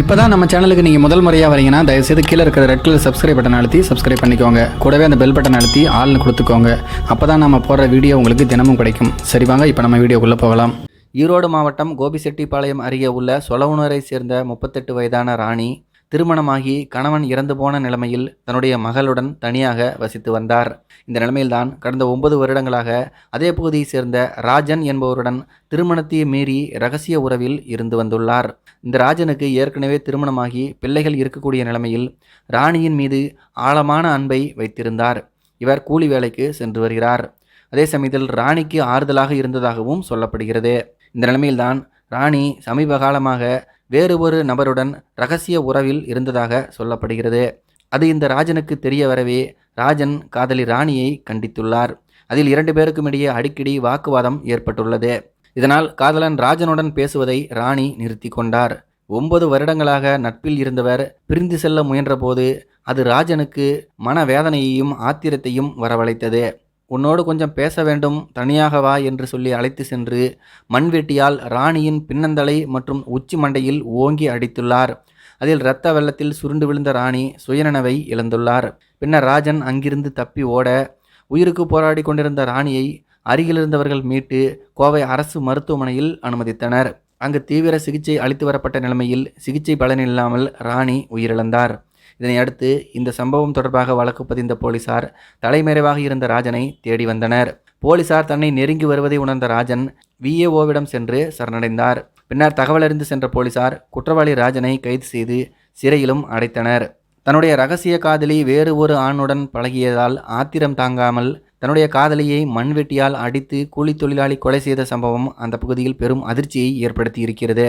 இப்போ தான் நம்ம சேனலுக்கு நீங்கள் முதல் முறையாக வரீங்கன்னா தயவுசெய்து கீழே இருக்கிற ரெட் கலர் சப்ஸ்கிரைப் பட்டன் அழுத்தி சப்ஸ்கிரைப் பண்ணிக்கோங்க. கூடவே அந்த பெல் பட்டன் அழுத்தி ஆள்னு கொடுத்துக்கோங்க. அப்போ தான் நம்ம போடுற வீடியோ உங்களுக்கு தினமும் கிடைக்கும். சரி வாங்க இப்போ நம்ம வீடியோக்குள்ளே போகலாம். ஈரோடு மாவட்டம் கோபிசெட்டிப்பாளையம் அருகே உள்ள சொலவுணரை சேர்ந்த முப்பத்தெட்டு வயதான ராணி திருமணமாகி கணவன் இறந்து போன நிலைமையில் தன்னுடைய மகளுடன் தனியாக வசித்து வந்தார். இந்த நிலைமையில்தான் கடந்த ஒன்பது வருடங்களாக அதே பகுதியைச் சேர்ந்த ராஜன் என்பவருடன் திருமணத்தை மீறி ரகசிய உறவில் இருந்து வந்துள்ளார். இந்த ராஜனுக்கு ஏற்கனவே திருமணமாகி பிள்ளைகள் இருக்கக்கூடிய நிலைமையில் ராணியின் மீது ஆழமான அன்பை வைத்திருந்தார். இவர் கூலி வேலைக்கு சென்று வருகிறார். அதே சமயத்தில் ராணிக்கு ஆறுதலாக இருந்ததாகவும் சொல்லப்படுகிறது. இந்த நிலைமையில்தான் ராணி சமீப காலமாக வேறு ஒரு நபருடன் ரகசிய உறவில் இருந்ததாக சொல்லப்படுகிறது. அது இந்த ராஜனுக்கு தெரிய வரவே ராஜன் காதலி ராணியை கண்டித்துள்ளார். அதில் இரண்டு பேருக்கும் இடையே அடிக்கடி வாக்குவாதம் ஏற்பட்டுள்ளது. இதனால் காதலன் ராஜனுடன் பேசுவதை ராணி நிறுத்தி கொண்டார். ஒன்பது வருடங்களாக நட்பில் இருந்தவர் பிரிந்து செல்ல முயன்றபோது அது ராஜனுக்கு மனவேதனையையும் ஆத்திரத்தையும் வரவழைத்தது. உன்னோடு கொஞ்சம் பேச வேண்டும் தனியாக வா என்று சொல்லி அழைத்து சென்று மண்வெட்டியால் ராணியின் பின்னந்தலை மற்றும் உச்சி மண்டையில் ஓங்கி அடித்துள்ளார். அதில் இரத்த வெள்ளத்தில் சுருண்டு விழுந்த ராணி சுயநனவை இழந்துள்ளார். பின்னர் ராஜன் அங்கிருந்து தப்பி ஓட உயிருக்கு போராடி கொண்டிருந்த ராணியை அருகிலிருந்தவர்கள் மீட்டு கோவை அரசு மருத்துவமனையில் அனுமதித்தனர். அங்கு தீவிர சிகிச்சை அளித்து வரப்பட்ட நிலைமையில் சிகிச்சை பலனில்லாமல் ராணி உயிரிழந்தார். இதனை அடுத்து இந்த சம்பவம் தொடர்பாக வழக்கு பதிந்த போலீசார் தலைமறைவாக இருந்த ராஜனை தேடி வந்தனர். போலீசார் தன்னை நெருங்கி வருவதை உணர்ந்த ராஜன் விஏஓவிடம் சென்று சரணடைந்தார். பின்னர் தகவலறிந்து சென்ற போலீசார் குற்றவாளி ராஜனை கைது செய்து சிறையிலும் அடைத்தனர். தன்னுடைய ரகசிய காதலி வேறு ஒரு ஆணுடன் பழகியதால் ஆத்திரம் தாங்காமல் தன்னுடைய காதலியை மண்வெட்டியால் அடித்து கூலி தொழிலாளி கொலை செய்த சம்பவம் அந்த பகுதியில் பெரும் அதிர்ச்சியை ஏற்படுத்தி இருக்கிறது